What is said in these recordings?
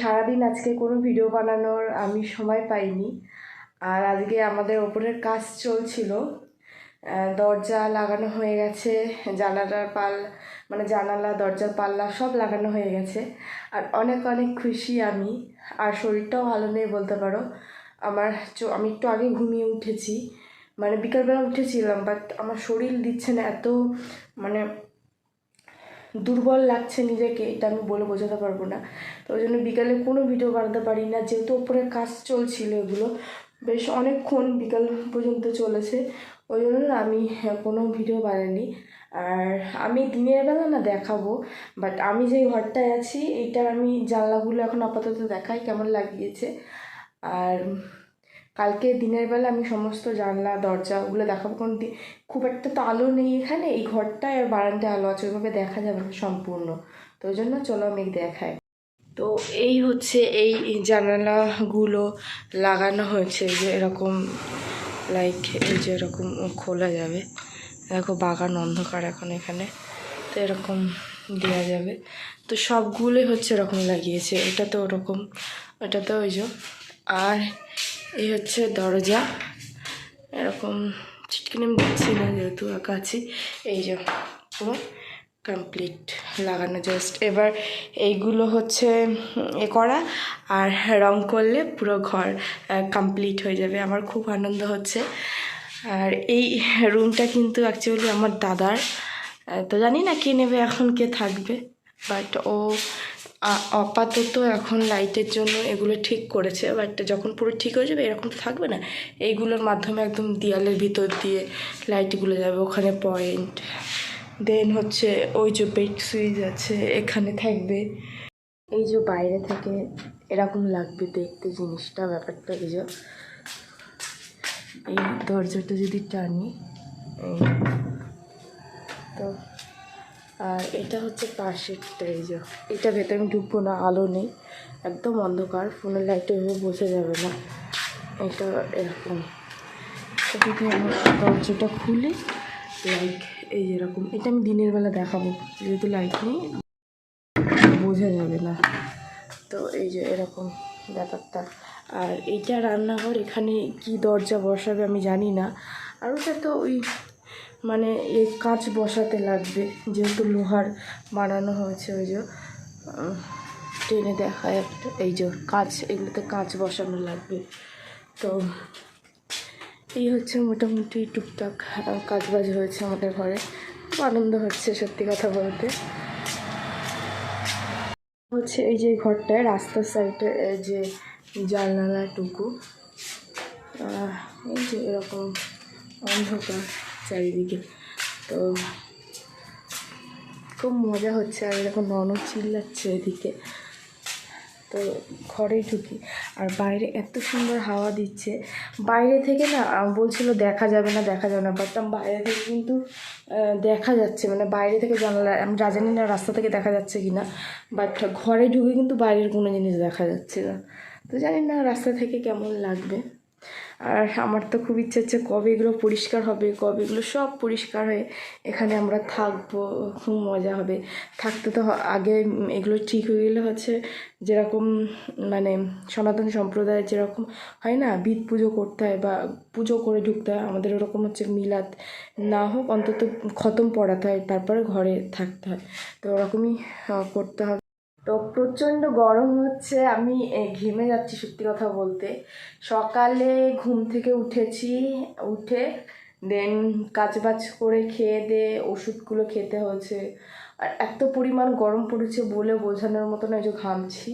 সারাদিন আজকে কোনো ভিডিও বানানোর আমি সময় পাইনি। আর আজকে আমাদের ওপরের কাজ চলছিল। দরজা লাগানো হয়ে গেছে, জানালার পাল মানে জানালা, দরজার পাল্লা সব লাগানো হয়ে গেছে। আর অনেক অনেক খুশি আমি। আর শরীরটাও ভালো নেই বলতে পারো। আমার আমি একটু আগে ঘুমিয়ে উঠেছি। মানে বিকালবেলা উঠেছিলাম বাট আমার শরীর দিচ্ছে না এত মানে দুর্বল লাগছে নিজেকে এটা আমি বলে বোঝাতে পারব না। তো ওই জন্য বিকালে কোনো ভিডিও বানাতে পারি না যেহেতু ওপরে কাজ চলছিল এগুলো বেশ অনেকক্ষণ বিকাল পর্যন্ত চলেছে। ওই জন্য আমি হ্যাঁ, কোনো ভিডিও বানাইনি। আর আমি দিনের বেলা না দেখাবো বাট আমি যে ঘরটায় আছি এইটার আমি জানলাগুলো এখন আপাতত দেখাই কেমন লাগিয়েছে। আর কালকে দিনের বেলা আমি সমস্ত জানলা দরজাগুলো দেখাবো। কারণ খুব একটা তো আলো নেই এখানে। এই ঘরটায় আর বারান্দায় আলো আছে, ওইভাবে দেখা যাবে সম্পূর্ণ। তো ওই জন্য চলো আমি দেখাই। তো এই হচ্ছে এই জানালাগুলো লাগানো হয়েছে যে এরকম লাইক এই যে এরকম খোলা যাবে। দেখো বাগান অন্ধকার এখন এখানে। তো এরকম দেওয়া যাবে। তো সবগুলোই হচ্ছে এরকম লাগিয়েছে। এটা তো ওরকম ওটা তো ওই যে, আর এই হচ্ছে দরজা। এরকম ছিটকিনি আমি দিচ্ছি না, যেহেতু একা আছি। এই যে পুরো কমপ্লিট লাগানো জাস্ট এবার এইগুলো হচ্ছে এ করা আর রং করলে পুরো ঘর কমপ্লিট হয়ে যাবে। আমার খুব আনন্দ হচ্ছে। আর এই রুমটা কিন্তু অ্যাকচুয়ালি আমার দাদার। তো জানি না কে নেবে, এখন কে থাকবে। বাট ও আপাতত এখন লাইটের জন্য এগুলো ঠিক করেছে বাট যখন পুরো ঠিক হয়ে যাবে, এরকম থাকবে না। এইগুলোর মাধ্যমে একদম দেয়ালের ভিতর দিয়ে লাইটগুলো যাবে, ওখানে পয়েন্ট দেন হচ্ছে ওই যে বেড সুইচ আছে, এখানে থাকবে। এই যে বাইরে থেকে এরকম লাগবে দেখতে জিনিসটা, ব্যাপারটা এই যে। এই দরজাটা যদি টানি তো। আর এটা হচ্ছে পাশেরটা এই যে। এটা ভেতরে আমি ঢুকবো না আলো নেই। একদম অন্ধকার ফোনের লাইটে এভাবে বোঝা যাবে না। এটা এরকম। এদিকে আমি দরজাটা খুলে। লাইট এই যেরকম এটা আমি দিনের বেলা দেখাবো যেহেতু লাইট নেই। বোঝা যাবে না। তো এই যে এরকম ব্যাপারটা। আর এইটা রান্নাঘর এখানে কি দরজা বসাবে আমি জানি না। আর ওটা তো ওই মানে এই কাঁচ বসাতে লাগবে যেহেতু লোহার বানানো হয়েছে ওই যে টেনে দেখায় একটা এই যে কাঁচ এগুলোতে কাঁচ বসানো লাগবে। তো এই হচ্ছে মোটামুটি টুকটাক আহ, কাজবাজ হয়েছে আমাদের ঘরে। খুব আনন্দ হচ্ছে সত্যি কথা বলতে। হচ্ছে এই যে ঘরটায় রাস্তার সাইডে যে জানালাটুকু আহ, এই যে এরকম অন্ধকার। চারিদিকে। তো খুব মজা হচ্ছে আর এরকম ননদ চিল্লাচ্ছে এদিকে। তো ঘরেই ঢুকি। আর বাইরে এত সুন্দর হাওয়া দিচ্ছে। বাইরে থেকে না বলছিল দেখা যাবে না, দেখা যাবে না। বাট বাইরে থেকে কিন্তু দেখা যাচ্ছে। মানে বাইরে থেকে জানালা, আমি জানি না রাস্তা থেকে দেখা যাচ্ছে কি না বাট ঘরে ঢুকে কিন্তু বাইরের কোনো জিনিস দেখা যাচ্ছে না। তো জানি না রাস্তা থেকে কেমন লাগবে। আর আমার তো খুব ইচ্ছে হচ্ছে কবে এগুলো পরিষ্কার হবে, কবে এগুলো সব পরিষ্কার হয়ে এখানে আমরা থাকব, খুব মজা হবে। থাকতে তো আগে এগুলো ঠিক হয়ে গেলে হচ্ছে যেরকম মানে সনাতন সম্প্রদায়ের যেরকম হয় না বিদ পুজো করতে হয় বা পুজো করে ঢুকতে হয়, আমাদের ওরকম হচ্ছে মিলাদ না হোক, অন্তত খতম পড়াতে হয়, তারপরে ঘরে থাকতে হয়। তো ওরকমই করতে হবে। তো প্রচণ্ড গরম হচ্ছে, আমি ঘেমে যাচ্ছি সত্যি কথা বলতে। সকালে ঘুম থেকে উঠেছি, উঠে দেন কাজবাজ করে খেয়ে দিয়ে ওষুধগুলো খেতে হয়েছে। আর এত পরিমাণ গরম পড়েছে বলে বোঝানোর মতো না, এই যে ঘামছি।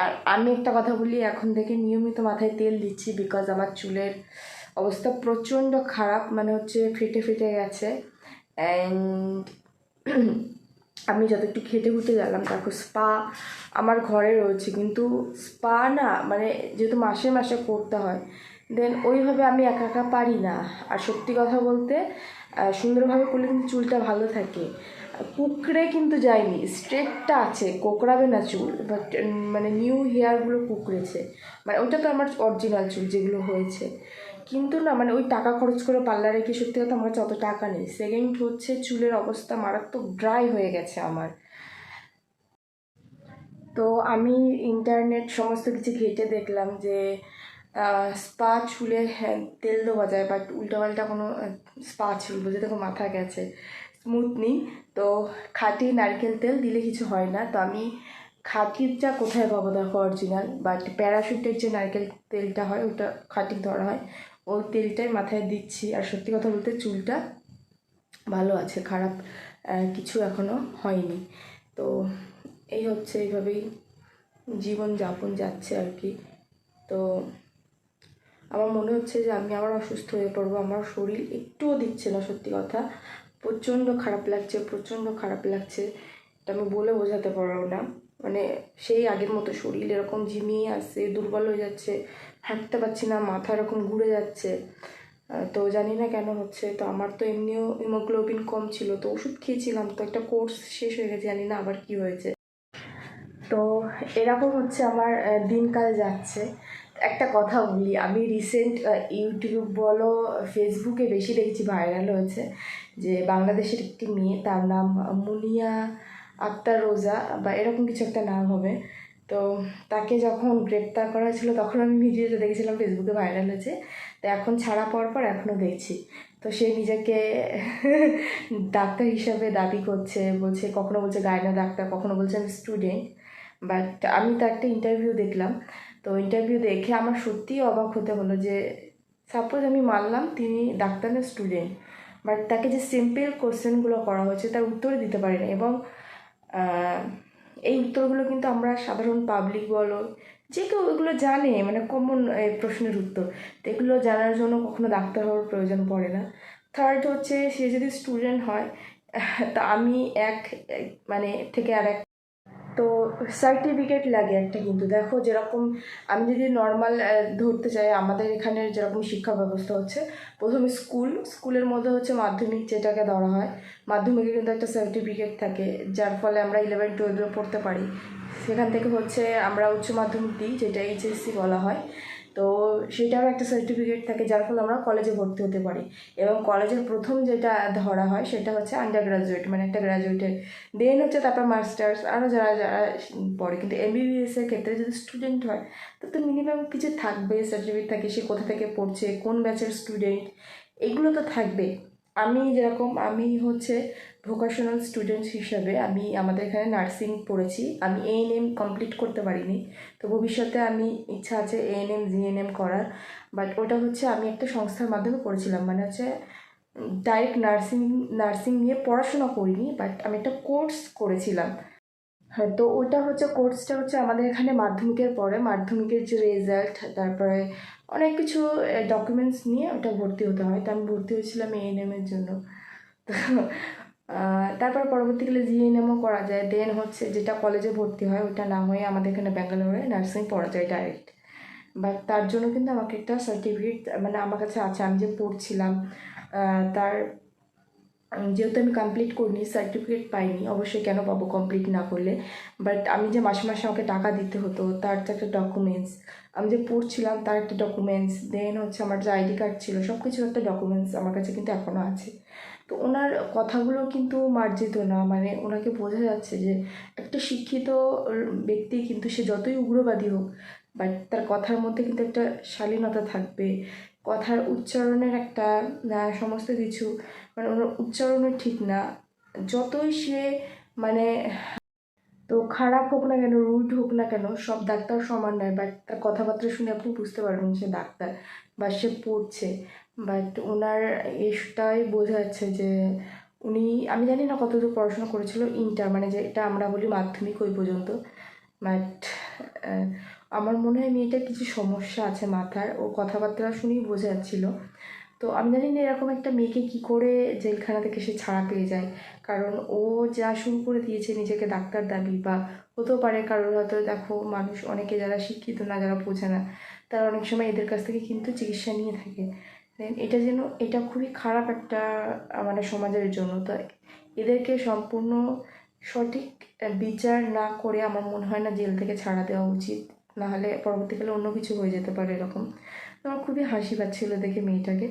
আর আমি একটা কথা বলি, এখন থেকে নিয়মিত মাথায় তেল দিচ্ছি বিকজ আমার চুলের অবস্থা প্রচণ্ড খারাপ মানে হচ্ছে ফেটে ফেটে গেছে। অ্যান্ড আমি যত একটু খেটে গেলাম দেখো স্পা আমার ঘরে রয়েছে। কিন্তু স্পা না মানে যেহেতু মাসে মাসে করতে হয় দেন ওইভাবে আমি একা একা পারি না। আর সত্যি কথা বলতে সুন্দরভাবে করলে কিন্তু চুলটা ভালো থাকে। কুকড়ে কিন্তু যায়নি, স্ট্রেটটা আছে, কোকড়াবে না চুল বাট মানে নিউ হেয়ারগুলো কুকড়েছে। মানে ওটা তো আমার অরিজিনাল চুল যেগুলো হয়েছে। কিন্তু না মানে ওই টাকা খরচ করে পার্লারে কি সত্যি কথা আমার কাছে অত টাকা নেই। সেকেন্ড হচ্ছে চুলের অবস্থা মারাত্মক ড্রাই হয়ে গেছে আমার। তো আমি ইন্টারনেট সমস্ত কিছু ঘেটে দেখলাম যে স্পা চুলে হ্যাঁ, তেল দেওয়া যায় বাট উল্টোপাল্টা কোনো স্পা চুল বুঝে দেখো মাথা গেছে। স্মুথনিং তো খাঁটি নারকেল তেল দিলে কিছু হয় না। তো আমি খাঁটিটা কোথায় পাবো দেখো অরিজিনাল বাট প্যারাশুটের যে নারকেল তেলটা হয় ওটা খাঁটি ধরা হয়। ওই তেলটাই মাথায় দিচ্ছি। আর সত্যি কথা বলতে চুলটা ভালো আছে, খারাপ কিছু এখনও হয়নি। তো এই হচ্ছে এইভাবেই জীবন যাপন যাচ্ছে আর কি। তো আমার মনে হচ্ছে যে আমি আবার অসুস্থ হয়ে পড়ব। আমার শরীর একটুও দিচ্ছে না সত্যি কথা। প্রচণ্ড খারাপ লাগছে, প্রচণ্ড খারাপ লাগছে। এটা আমি বলে বোঝাতে পারব না। মানে সেই আগের মতো শরীর এরকম ঝিমিয়ে আসছে, দুর্বল হয়ে যাচ্ছে, হাঁটতে পারছি না, মাথা এরকম ঘুরে যাচ্ছে। তো জানি না কেন হচ্ছে, তো আমার তো এমনিও হিমোগ্লোবিন কম ছিল, তো ওষুধ খেয়েছিলাম, তো একটা কোর্স শেষ হয়ে গেছে, জানি না আবার কি হয়েছে। তো এরকম হচ্ছে আমার দিনকাল যাচ্ছে। একটা কথা বলি, আমি রিসেন্ট ইউটিউব বলো, ফেসবুকে বেশি দেখেছি ভাইরাল হয়েছে যে বাংলাদেশের একটি মেয়ে, তার নাম মুনিয়া আক্তার রোজা বা এরকম কিছু একটা নাম হবে। তো তাকে যখন গ্রেপ্তার করা হয়েছিল, তখন আমি ভিডিওতে দেখেছিলাম, ফেসবুকে ভাইরাল হয়েছে। তো এখন ছাড়া পর পর এখনও দেখছি। তো সে নিজেকে ডাক্তার হিসাবে দাবি করছে, বলছে, কখনো বলছে গায়না ডাক্তার, কখনো বলছে আমি স্টুডেন্ট বাট আমি তো একটা ইন্টারভিউ দেখলাম। তো ইন্টারভিউ দেখে আমার সত্যিই অবাক হতে হলো যে সাপোজ আমি মানলাম তিনি ডাক্তার না স্টুডেন্ট বাট তাকে যে সিম্পল কোশ্চেনগুলো করা হয়েছে, তার উত্তর দিতে পারে না এবং এই উত্তরগুলো কিন্তু আমরা সাধারণ পাবলিক বলো, যে কেউ এগুলো জানে মানে কমন প্রশ্নের উত্তর। তো এগুলো জানার জন্য কখনো ডাক্তার হওয়ার প্রয়োজন পড়ে না। থার্ড হচ্ছে, সে যদি স্টুডেন্ট হয়, তা আমি এক মানে থেকে আর এক তো সার্টিফিকেট লাগে একটা কিন্তু। দেখো যেরকম আমি যদি নর্মাল ধরতে চাই, আমাদের এখানের যেরকম শিক্ষা ব্যবস্থা হচ্ছে, প্রথমে স্কুল স্কুলের মধ্যে হচ্ছে মাধ্যমিক যেটাকে ধরা হয়, মাধ্যমিকে কিন্তু একটা সার্টিফিকেট থাকে, যার ফলে আমরা ইলেভেন টুয়েলভে পড়তে পারি। সেখান থেকে হচ্ছে আমরা উচ্চ মাধ্যমিক দিই, যেটা এইচএসসি বলা হয়। তো সেটারও একটা সার্টিফিকেট থাকে, যার ফলে আমরা কলেজে ভর্তি হতে পারি। এবং কলেজের প্রথম যেটা ধরা হয়, সেটা হচ্ছে আন্ডার গ্রাজুয়েট মানে একটা গ্রাজুয়েটের দেন হচ্ছে তারপর মাস্টার্স আরও যারা যারা পড়ে। কিন্তু এমবিবিএসের ক্ষেত্রে যদি স্টুডেন্ট হয়, তো তো মিনিমাম কিছু থাকবে সার্টিফিকেট থাকে, সে কোথা থেকে পড়ছে, কোন ব্যাচের স্টুডেন্ট এগুলো তো থাকবে আমি যেরকম, আমি হচ্ছে ভোকেশনাল স্টুডেন্ট হিসাবে আমি আমাদের এখানে নার্সিং পড়েছি। আমি এএনএম কমপ্লিট করতে পারিনি। তো ভবিষ্যতে আমি ইচ্ছা আছে এএনএম জিএনএম করার। বাট ওটা হচ্ছে আমি একটা সংস্থার মাধ্যমে পড়েছিলাম মানে হচ্ছে ডাইরেক্ট নার্সিং নার্সিং নিয়ে পড়াশোনা করিনি বাট আমি একটা কোর্স করেছিলাম। হ্যাঁ তো ওটা হচ্ছে কোর্সটা হচ্ছে আমাদের এখানে মাধ্যমিকের পরে। মাধ্যমিকের যে রেজাল্ট তারপরে অনেক কিছু ডকুমেন্টস নিয়ে ওটা ভর্তি হতে হয়। তো আমি ভর্তি হয়েছিলাম এএনএম এর জন্য। তো তারপর পরবর্তীকালে জিএনএমও করা যায়। দেন হচ্ছে যেটা কলেজে ভর্তি হয় ওটা না হয়ে আমাদের এখানে ব্যাঙ্গালোরে নার্সিং পড়া যায় ডাইরেক্ট বাট তার জন্য কিন্তু আমাকে একটা সার্টিফিকেট মানে আমার কাছে আছে। আমি যে পড়ছিলাম তার যেহেতু আমি কমপ্লিট করিনি সার্টিফিকেট পাইনি, অবশ্যই কেন পাবো কমপ্লিট না করলে? বাট আমি যে মাসে মাসে আমাকে টাকা দিতে হতো, তার তো একটা ডকুমেন্টস আমি যে পড়ছিলাম, তার একটা ডকুমেন্টস দেন হচ্ছে আমার যে আইডি কার্ড ছিল সব কিছুর একটা ডকুমেন্টস আমার কাছে কিন্তু এখনও আছে। তো ওনার কথাগুলো কিন্তু মার্জিত না মানে ওনাকে বোঝা যাচ্ছে যে একটা শিক্ষিত ব্যক্তি কিন্তু সে যতই উগ্রবাদী হোক বাট তার কথার মধ্যে কিন্তু একটা শালীনতা থাকবে। কথার উচ্চারণের একটা সমস্ত কিছু মানে ওনার উচ্চারণও ঠিক না। যতই সে মানে তো খারাপ হোক না কেন রুড হোক না কেন, সব ডাক্তার সমান নয় বাট তার কথাবার্তা শুনে আপনি বুঝতে পারবেন সে ডাক্তার বা সে পড়ছে। বাট ওনার এটাই বোঝা যাচ্ছে যে উনি, আমি জানি না কতদূর পড়াশোনা করেছিল ইন্টার মানে যেটা আমরা বলি মাধ্যমিক ওই পর্যন্ত বাট আমার মনে হয় মেয়েটার কিছু সমস্যা আছে মাথার। ও কথাবার্তা শুনেই বোঝা যাচ্ছিল। তো আমি জানি না এরকম একটা মেয়েকে কী করে জেলখানা থেকে সে ছাড়া পেয়ে যায়। কারণ ও যা শুরু করে দিয়েছে নিজেকে ডাক্তার দাবি বা হতেও পারে কারোর হয়তো দেখো মানুষ অনেকে যারা শিক্ষিত না, যারা বোঝে না, তারা অনেক সময় এদের কাছ থেকে কিন্তু চিকিৎসা নিয়ে থাকে। দেন এটা যেন, এটা খুবই খারাপ একটা মানে সমাজের জন্য। তো এদেরকে সম্পূর্ণ সঠিক বিচার না করে আমার মনে হয় না জেল থেকে ছাড়া দেওয়া উচিত। নাহলে পরবর্তীকালে অন্য কিছু হয়ে যেতে পারে এরকম। তো আমার খুবই হাসি পাচ্ছিলো দেখে মেয়েটাকে।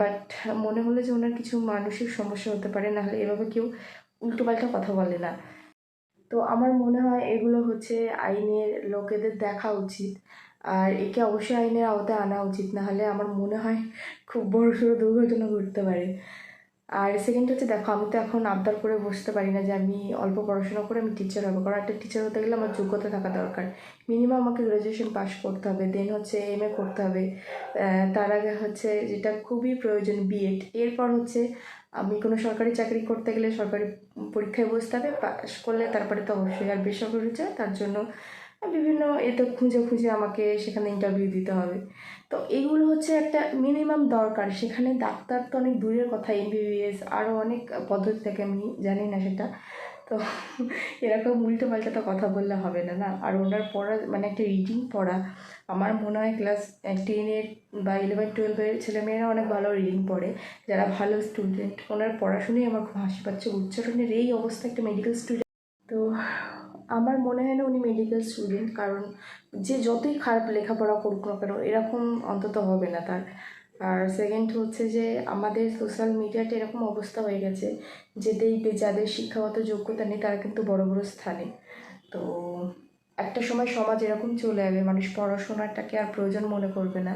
বাট মনে হলো যে ওনার কিছু মানসিক সমস্যা হতে পারে, নাহলে এভাবে কেউ উল্টোপাল্টা কথা বলে না। তো আমার মনে হয় এগুলো হচ্ছে আইনের লোকেদের দেখা উচিত। আর একে অবশ্যই আইনের আওতায় আনা উচিত না হলে আমার মনে হয় খুব বড় সড়ো দুর্ঘটনা ঘটতে পারে। আর সেকেন্ড হচ্ছে, দেখো, আমি তো এখন আবদার করে বসতে পারি না যে আমি অল্প পড়াশোনা করে আমি টিচার হব। কারণ একটা টিচার হতে গেলে আমার যোগ্যতা থাকা দরকার। মিনিমাম আমাকে গ্র্যাজুয়েশন পাস করতে হবে দেন হচ্ছে এম এ করতে হবে। তার আগে হচ্ছে যেটা খুবই প্রয়োজন বিএড এরপর হচ্ছে আমি কোনো সরকারি চাকরি করতে গেলে সরকারি পরীক্ষায় বসতে হবে পাস করলে তারপরে তো অবশ্যই আর বেসরকারি হচ্ছে তার জন্য বিভিন্ন এতে খুঁজে খুঁজে আমাকে সেখানে ইন্টারভিউ দিতে হবে। তো এইগুলো হচ্ছে একটা মিনিমাম দরকার। সেখানে ডাক্তার তো অনেক দূরের কথা এমবিবিএস আরও অনেক পদ্ধতি থাকে, আমি জানি না সেটা। তো এরকম উল্টো পাল্টা তো কথা বললে হবে না না? আর ওনার পড়া মানে একটা রিডিং পড়া, আমার মনে হয় ক্লাস টেনের বা ইলেভেন টুয়েলভের ছেলেমেয়েরা অনেক ভালো রিডিং পড়ে। যারা ভালো স্টুডেন্ট ওনার পড়াশুনোই আমার খুব হাসি পাচ্ছে। উচ্চারণের এই অবস্থা একটা মেডিকেল স্টুডেন্ট তো আমার মনে হয় না উনি মেডিকেল স্টুডেন্ট কারণ যে যতই খারাপ লেখাপড়া করুক না কেন, এরকম অন্তত হবে না তার। আর সেকেন্ড হচ্ছে যে আমাদের সোশ্যাল মিডিয়াতে এরকম অবস্থা হয়ে গেছে যে দেখবে যাদের শিক্ষাগত যোগ্যতা নেই, তারা কিন্তু বড় বড় স্থানে। তো একটা সময় সমাজ এরকম চলে যাবে মানুষ পড়াশোনাটাকে আর প্রয়োজন মনে করবে না।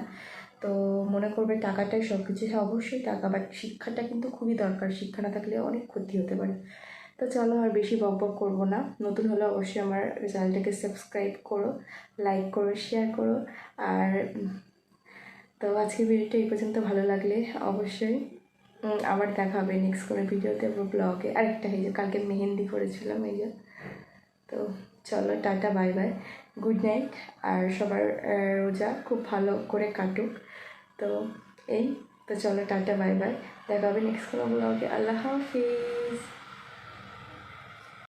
তো মনে করবে টাকাটাই সব কিছু হ্যাঁ অবশ্যই টাকা বাট শিক্ষাটা কিন্তু খুবই দরকার। শিক্ষা না থাকলে অনেক ক্ষতি হতে পারে। তো চলো আর বেশি বক বক করব না। নতুন হলে অবশ্যই আমার চ্যানেলটাকে সাবস্ক্রাইব করো লাইক করো শেয়ার করো। আর তো আজকের ভিডিওটা এই পর্যন্ত ভালো লাগলে অবশ্যই। আবার দেখা হবে নেক্সট কোনো ভিডিওতে ব্লগে আরেকটা এই যে কালকে মেহেন্দি করেছিলাম এই যে। তো চলো, tata bye bye good night আর সবার রোজা খুব ভালো করে কাটুক। তো এই, তো চলো, টাটা বাই বাই দেখা হবে নেক্সট কোনো ব্লগে আল্লাহ হাফিজ।